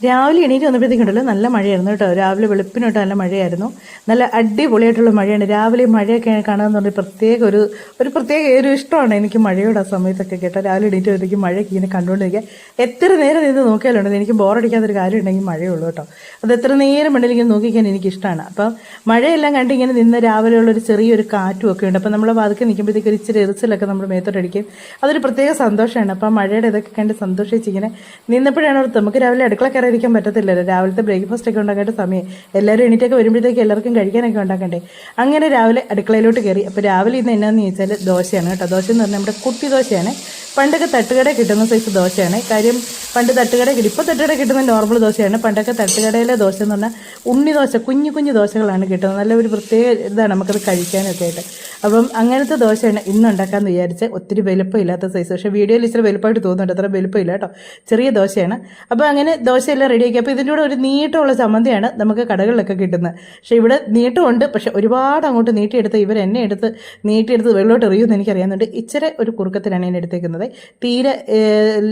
രാവിലെ എണീറ്റ് വന്നപ്പോഴത്തേക്കുണ്ടല്ലോ നല്ല മഴയായിരുന്നു കേട്ടോ. രാവിലെ വെളുപ്പിനോട്ട് നല്ല മഴയായിരുന്നു. നല്ല അടിപൊളിയായിട്ടുള്ള മഴയാണ്. രാവിലെ മഴയൊക്കെ കാണാമെന്ന് പറഞ്ഞാൽ പ്രത്യേക ഒരു ഒരു പ്രത്യേക ഒരു ഇഷ്ടമാണ് എനിക്ക് മഴയോട് ആ സമയത്തൊക്കെ കേട്ടോ. രാവിലെ എണീറ്റ് വരുമ്പോഴത്തേക്കും മഴയൊക്കെ ഇങ്ങനെ കണ്ടുകൊണ്ടിരിക്കുക. എത്ര നേരം നിന്ന് നോക്കിയാലുണ്ട്. എനിക്ക് ബോറടിക്കാത്തൊരു കാര്യം ഉണ്ടെങ്കിൽ മഴയുള്ളൂ കേട്ടോ. അത് എത്ര നേരം വേണമെങ്കിലും ഇങ്ങനെ നോക്കിക്കാൻ എനിക്ക് ഇഷ്ടമാണ് അപ്പം മഴയെല്ലാം കണ്ട് ഇങ്ങനെ നിന്ന് രാവിലെയുള്ള ഒരു ചെറിയൊരു കാറ്റും ഒക്കെ ഉണ്ട്. അപ്പം നമ്മൾ വാതിക്കെ നിൽക്കുമ്പോഴത്തേക്ക് ഒരു ഇച്ചിരി എറിച്ചിലൊക്കെ നമ്മൾ മേത്തോട്ടടിക്കും അതൊരു പ്രത്യേക സന്തോഷമാണ്. അപ്പം മഴയുടെ ഇതൊക്കെ കണ്ട് സന്തോഷിച്ച് ഇങ്ങനെ നിന്നപ്പോഴാണ് നമുക്ക് രാവിലെ അടുക്കള കയറിയിരിക്കാൻ പറ്റത്തില്ലല്ലോ. രാവിലത്തെ ബ്രേക്ക്ഫാസ്റ്റ് ഒക്കെ ഉണ്ടാക്കേണ്ട സമയം. എല്ലാവരും എണീറ്റൊക്കെ വരുമ്പോഴത്തേക്ക് എല്ലാവർക്കും കഴിക്കാനൊക്കെ ഉണ്ടാക്കണ്ടേ? അങ്ങനെ രാവിലെ അടുക്കളയിലോട്ട് കയറി. അപ്പോൾ രാവിലെ ഇന്ന് എന്നാന്ന് ചോദിച്ചാൽ ദോശയാണ് കേട്ടോ. ദോശ എന്ന് പറഞ്ഞാൽ നമ്മുടെ കുട്ടി ദോശയാണ്. പണ്ടൊക്കെ തട്ടുകട കിട്ടുന്ന സൈസ് ദോശയാണ്. കാര്യം പണ്ട് തട്ടുകട കിട്ടും. ഇപ്പോൾ തട്ടുകട കിട്ടുന്ന നോർമൽ ദോശയാണ്. പണ്ടൊക്കെ തട്ടുകടയിലെ ദോശ എന്ന് പറഞ്ഞാൽ ഉണ്ണി ദോശ കുഞ്ഞു കുഞ്ഞു ദോശകളാണ് കിട്ടുന്നത്. നല്ല ഒരു പ്രത്യേക ഇതാണ് നമുക്കത് കഴിക്കാനൊക്കെ ആയിട്ട്. അപ്പം അങ്ങനത്തെ ദോശയാണ് ഇന്ന് ഉണ്ടാക്കാമെന്ന് വിചാരിച്ച് ഒത്തിരി വലുപ്പം ഇല്ലാത്ത സൈസ് പക്ഷേ വീഡിയോയിൽ ഇച്ചിരി വലുപ്പമായിട്ട് തോന്നുന്നുണ്ട്. അത്ര വലുപ്പമില്ല കേട്ടോ. ചെറിയ ദോശയാണ്. അപ്പോൾ അങ്ങനെ ദോശയെല്ലാം റെഡിയാക്കി അപ്പോൾ ഇതിന്റെ ഒരു നീട്ടമുള്ള ചമ്മന്തിയാണ് നമുക്ക് കടകളിലൊക്കെ കിട്ടുന്നത്. പക്ഷേ ഇവിടെ നീട്ടമുണ്ട്. പക്ഷേ ഒരുപാട് അങ്ങോട്ട് നീട്ടിയെടുത്ത് ഇവർ എന്നെ എടുത്ത് നീട്ടിയെടുത്ത് വെള്ളോട്ട് എറിയുമെന്ന് എനിക്കറിയാവുന്നുണ്ട്. ഇച്ചിരി ഒരു കുറുക്കത്തിലാണ് ഞാൻ എടുത്തേക്കുന്നത്. തീരെ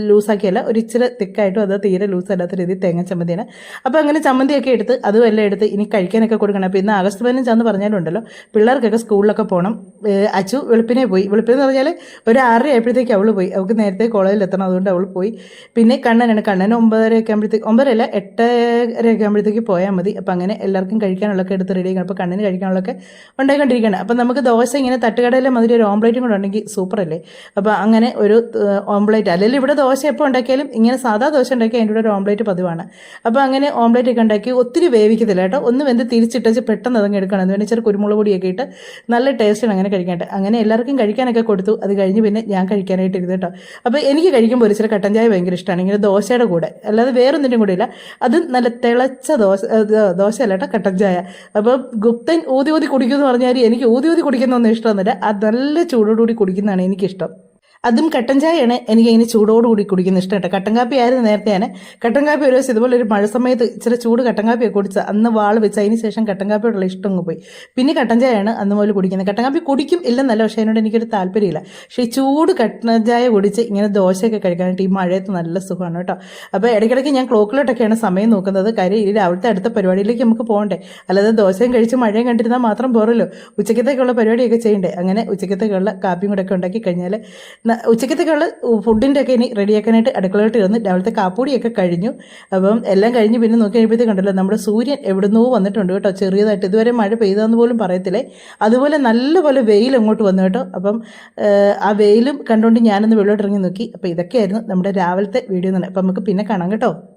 ലൂസാക്കിയല്ല ഒരു ഇച്ചിരി തിക്കായിട്ടും അത് തീരെ ലൂസ് അല്ലാത്ത രീതിയിൽ തേങ്ങ ചമ്മന്തിയാണ്. അപ്പോൾ അങ്ങനെ ചമ്മന്തിയൊക്കെ എടുത്ത് അതും എല്ലാം എടുത്ത് ഇനി കഴിക്കാനൊക്കെ കൊടുക്കണം. അപ്പോൾ ഇന്ന് ആഗസ്റ്റ് പതിനഞ്ചാന്ന് പറഞ്ഞാലുണ്ടല്ലോ പിള്ളേർക്കൊക്കെ സ്കൂളിലൊക്കെ പോകണം അച്ചു വെളുപ്പിനെ പോയി. വെളുപ്പിനെ എന്ന് പറഞ്ഞാൽ ഒരു ആറര ആയപ്പോഴത്തേക്ക് അവൾ പോയി. അവൾക്ക് നേരത്തെ കോളേജിൽ എത്തണം അതുകൊണ്ട് അവൾ പോയി. പിന്നെ കണ്ണനാണ്. കണ്ണൻ ഒമ്പതര ഒക്കെ ആകുമ്പോഴത്തേക്ക് ഒമ്പതരല്ല എട്ടര ഒക്കെ ആകുമ്പോഴത്തേക്ക് പോയാൽ മതി. അപ്പോൾ അങ്ങനെ എല്ലാവർക്കും കഴിക്കാനുള്ളൊക്കെ എടുത്ത് റെഡി ആക്കണം അപ്പോൾ കണ്ണിന് കഴിക്കാനുള്ളൊക്കെ ഉണ്ടായിക്കൊണ്ടിരിക്കുകയാണ്. അപ്പോൾ നമുക്ക് ദോശ ഇങ്ങനെ തട്ടുകടയിലെ മാതിരി ഒരു ഓംപ്ലേറ്റും കൂടെ ഉണ്ടെങ്കിൽ സൂപ്പറല്ലേ അപ്പോൾ അങ്ങനെ ഒരു ഓംപ്ലേറ്റ് അല്ലെങ്കിൽ ഇവിടെ ദോശ എപ്പോൾ ഉണ്ടാക്കിയാലും ഇങ്ങനെ സാധാ ദോശ ഉണ്ടാക്കി അതിന്റെ കൂടെ ഒരു ഓംലേറ്റ് പതിവാണ്. അപ്പോൾ അങ്ങനെ ഓംലേറ്റ് ഒക്കെ ഉണ്ടാക്കി ഒത്തിരി വേവിക്കത്തില്ല കേട്ടോ. ഒന്ന് വെന്ത് തിരിച്ചിട്ടച്ച് പെട്ടെന്ന് അതങ്ങ് എടുക്കണം അതുകൊണ്ട് ചെറിയ കുരുമുളക് പൊടിയൊക്കെ ഇട്ട് നല്ല ടേസ്റ്റാണ് അങ്ങനെ കഴിക്കാനായിട്ട്. അങ്ങനെ എല്ലാവർക്കും കഴിക്കാനൊക്കെ കൊടുത്തു. അത് കഴിഞ്ഞ് പിന്നെ ഞാൻ കഴിക്കാനായിട്ട് ഇരുന്നു കേട്ടോ. അപ്പോൾ എനിക്ക് കഴിക്കുമ്പോൾ ഒരു ചില കട്ടൻ ചായ ഭയങ്കര ഇഷ്ടമാണ് ഇങ്ങനെ ദോശയുടെ കൂടെ. അല്ലാതെ വേറൊന്നിനും കൂടെ ഇല്ല. അത് നല്ല തിളച്ച ദോശ അത് ദോശ അല്ല കേട്ടോ കട്ടൻ ചായ. അപ്പോൾ ഗുപ്തൻ ഊതി ഊതി കുടിക്കുമെന്ന് പറഞ്ഞാൽ എനിക്ക് ഊതി ഊതി കുടിക്കുന്നൊന്നും ഇഷ്ടമൊന്നുമില്ല. അത് നല്ല ചൂടോടുകൂടി കുടിക്കുന്നതാണ് എനിക്കിഷ്ടം. അതും കട്ടൻ ചായയാണ് എനിക്ക് ഇങ്ങനെ ചൂടോടുകൂടി കുടിക്കുന്ന ഇഷ്ടം കേട്ടോ. കട്ടൻ കാപ്പി ആയിരുന്നു നേരത്തെ ഞാൻ കട്ടൻ കാപ്പി ഒരു ദിവസം ഇതുപോലെ ഒരു മഴ സമയത്ത് ഇച്ചിരി ചൂട് കട്ടൻ കാപ്പിയൊക്കെ കുടിച്ച് അന്ന് വാൾ വെച്ച് അതിന് ശേഷം കട്ടൻ കാപ്പിയോടുള്ള ഇഷ്ടം അങ്ങ് പോയി. പിന്നെ കട്ടൻ ചായയാണ് അന്ന് മുതൽ കുടിക്കുന്നത്. കട്ടൻ കാപ്പി കുടിക്കും ഇല്ലെന്നല്ല പക്ഷേ അതിനോട് എനിക്കൊരു താല്പര്യമില്ല. പക്ഷേ ഈ ചൂട് കട്ടൻ ചായ കുടിച്ച് ഇങ്ങനെ ദോശയൊക്കെ കഴിക്കാനായിട്ട് ഈ മഴയത്ത് നല്ല സുഖമാണ് കേട്ടോ. അപ്പോൾ ഇടയ്ക്കിടയ്ക്ക് ഞാൻ ക്ലോക്കിലോട്ടൊക്കെയാണ് സമയം നോക്കുന്നത്. കാര്യം ഈ രാവിലത്തെ അടുത്ത പരിപാടിയിലേക്ക് നമുക്ക് പോകണ്ടേ. അല്ലാതെ ദോശയും കഴിച്ച് മഴയും കണ്ടിരുന്നാൽ മാത്രം പോരല്ലോ. ഉച്ചക്കത്തേക്കുള്ള പരിപാടിയൊക്കെ ചെയ്യണ്ടേ? അങ്ങനെ ഉച്ചക്കത്തേക്കുള്ള കാപ്പിയും കൂടെ ഒക്കെ ഉണ്ടാക്കി കഴിഞ്ഞാൽ ഉച്ചക്കത്തേക്കുള്ള ഫുഡിന്റെ ഒക്കെ ഇനി റെഡിയാക്കാനായിട്ട് അടുക്കളയിലോട്ട് ഇരുന്ന് രാവിലത്തെ കാപ്പൂടിയൊക്കെ കഴിഞ്ഞു. അപ്പം എല്ലാം കഴിഞ്ഞ് പിന്നെ നോക്കി കഴിയുമ്പോഴത്തേക്ക് കണ്ടല്ലോ നമ്മുടെ സൂര്യൻ എവിടുന്നോ വന്നിട്ടുണ്ട് കേട്ടോ. ചെറിയതായിട്ട് ഇതുവരെ മഴ പെയ്താന്ന് പോലും പറയത്തില്ലേ. അതുപോലെ നല്ലപോലെ വെയിൽ അങ്ങോട്ട് വന്നു കേട്ടോ. അപ്പം ആ വെയിലും കണ്ടുകൊണ്ട് ഞാനൊന്ന് വെള്ളോട്ട് ഇറങ്ങി നോക്കി. അപ്പം ഇതൊക്കെയായിരുന്നു നമ്മുടെ രാവിലത്തെ വീഡിയോ എന്ന് അപ്പം നമുക്ക് പിന്നെ കാണാം കേട്ടോ.